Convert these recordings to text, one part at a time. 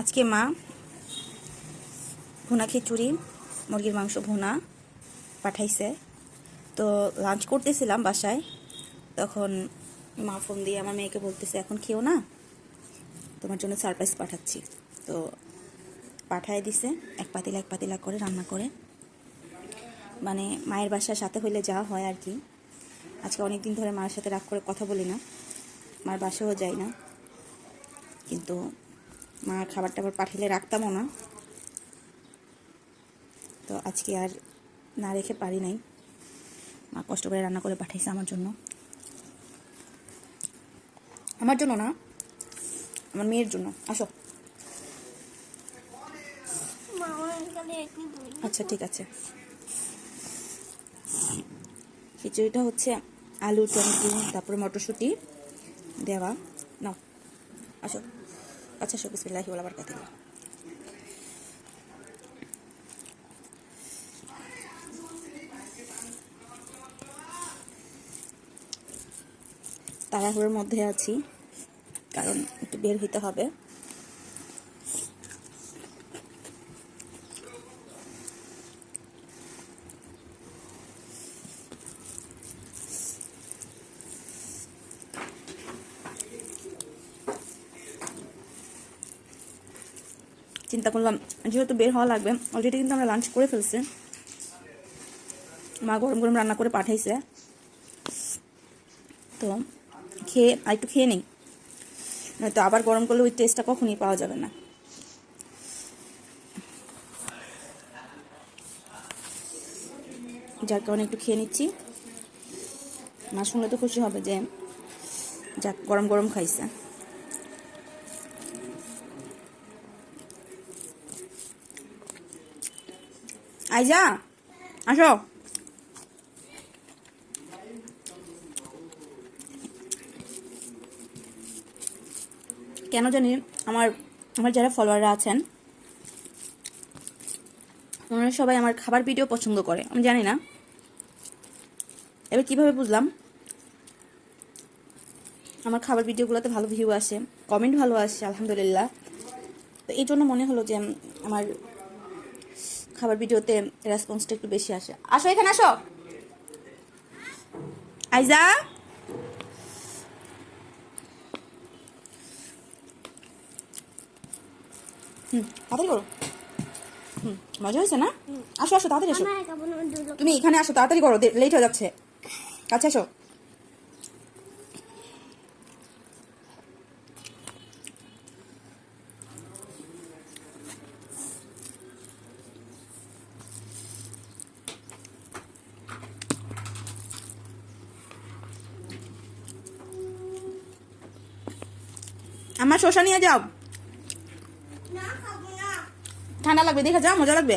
আজকে মা, ভুনা খিচুড়ি, মুরগির মাংস ভুনা পাঠাইছে। তো লাঞ্চ করতেছিলাম বাসায়। তখন মা ফোন দিয়ে আমার মেয়েকে বলতেছে, এখন খেও না? তোমার জন্য সারপ্রাইজ পাঠাচ্ছি। তো পাঠায় দিছে, এক পাতিলা এক পাতিলা করে রান্না করে। মানে মায়ের বাসার সাথে হইলে যা হয় আর কি। আজকে অনেক দিন ধরে মায়ের সাথে রাগ করে কথা বলি না। মার বাসাও যাই না। কিন্তু মা খাবার টাবার পাঠালে রাখতামও না। তো আজকে আর না রেখে পারি নাই। মা কষ্ট করে রান্না করে পাঠাইছে আমার জন্য। আমার জন্য না, আমার মেয়ের জন্য। আসো। আচ্ছা ঠিক আছে। খিচুড়িটা হচ্ছে আলু, টমেটো, তারপরে মটরশুঁটি দেওয়া। নাও, আসো। আচ্ছা আসো বিসমিল্লাহি ওয়া বারাকাতুহু। তাড়াহুড়োর মধ্যে আছি কারণ একটু বের হইতে হবে। চিন্তা করলাম, যেহেতু বের হওয়া লাগবে অলরেডি কিন্তু আমরা লাঞ্চ করে ফেলছি। মা গরম গরম রান্না করে পাঠাইছে। তো খেয়ে, আর একটু খেয়ে নিই। নয়তো আবার গরম করলে ওই টেস্টটা কখনই পাওয়া যাবে না। যার কারণে একটু খেয়ে নিচ্ছি। মা শুনলে তো খুশি হবে যে, যাক, গরম গরম খাইছে। আইজা, আসো। কেন জানি আমার আমার যারা ফলোয়াররা আছেন, ওনারা সবাই আমার খাবার ভিডিও পছন্দ করে, আমি জানি না। এবার কীভাবে বুঝলাম? আমার খাবার ভিডিওগুলোতে ভালো ভিউ আসে কমেন্ট ভালো আসে, আলহামদুলিল্লাহ। তো এই জন্য মনে হলো যে আমার খাবার ভিডিওতে রেসপন্সটা একটু বেশি আসে। আসো এখানে আসো। আইজা? হুম তাড়াতাড়ি করো। হুম মজা হয়েছে না? আসো আসো তাড়াতাড়ি আসো। তুমি এখানে আসো তাড়াতাড়ি করো লেট হয়ে যাচ্ছে। কাছে আসো। আমার শসা নিয়ে যাও। ঠান্ডা লাগবে দেখে যাও মজা লাগবে।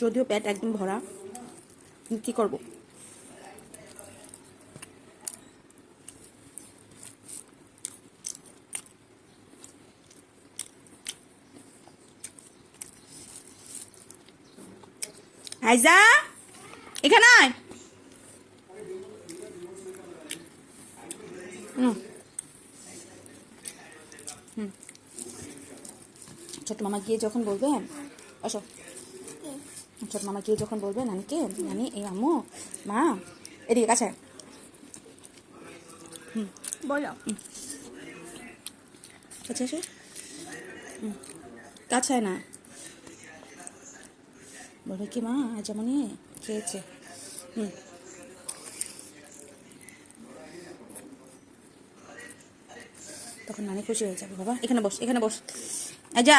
যদিও পেট একদম ভরা, কি করব? আইজা, এখানে আয়। ছোট মামা গিয়ে যখন বলবে, আসো। ছোট মামা গিয়ে যখন বলবে নানিকে? নানি এই আম্মু মা এদিকে কাছে। বলো। কাছে আসো কাছে না। বলবে কি মা আজ এমনই খেয়েছে। হুম। তখন নানি খুশি হয়ে যাবে বাবা। এখানে বস এখানে বস। যা।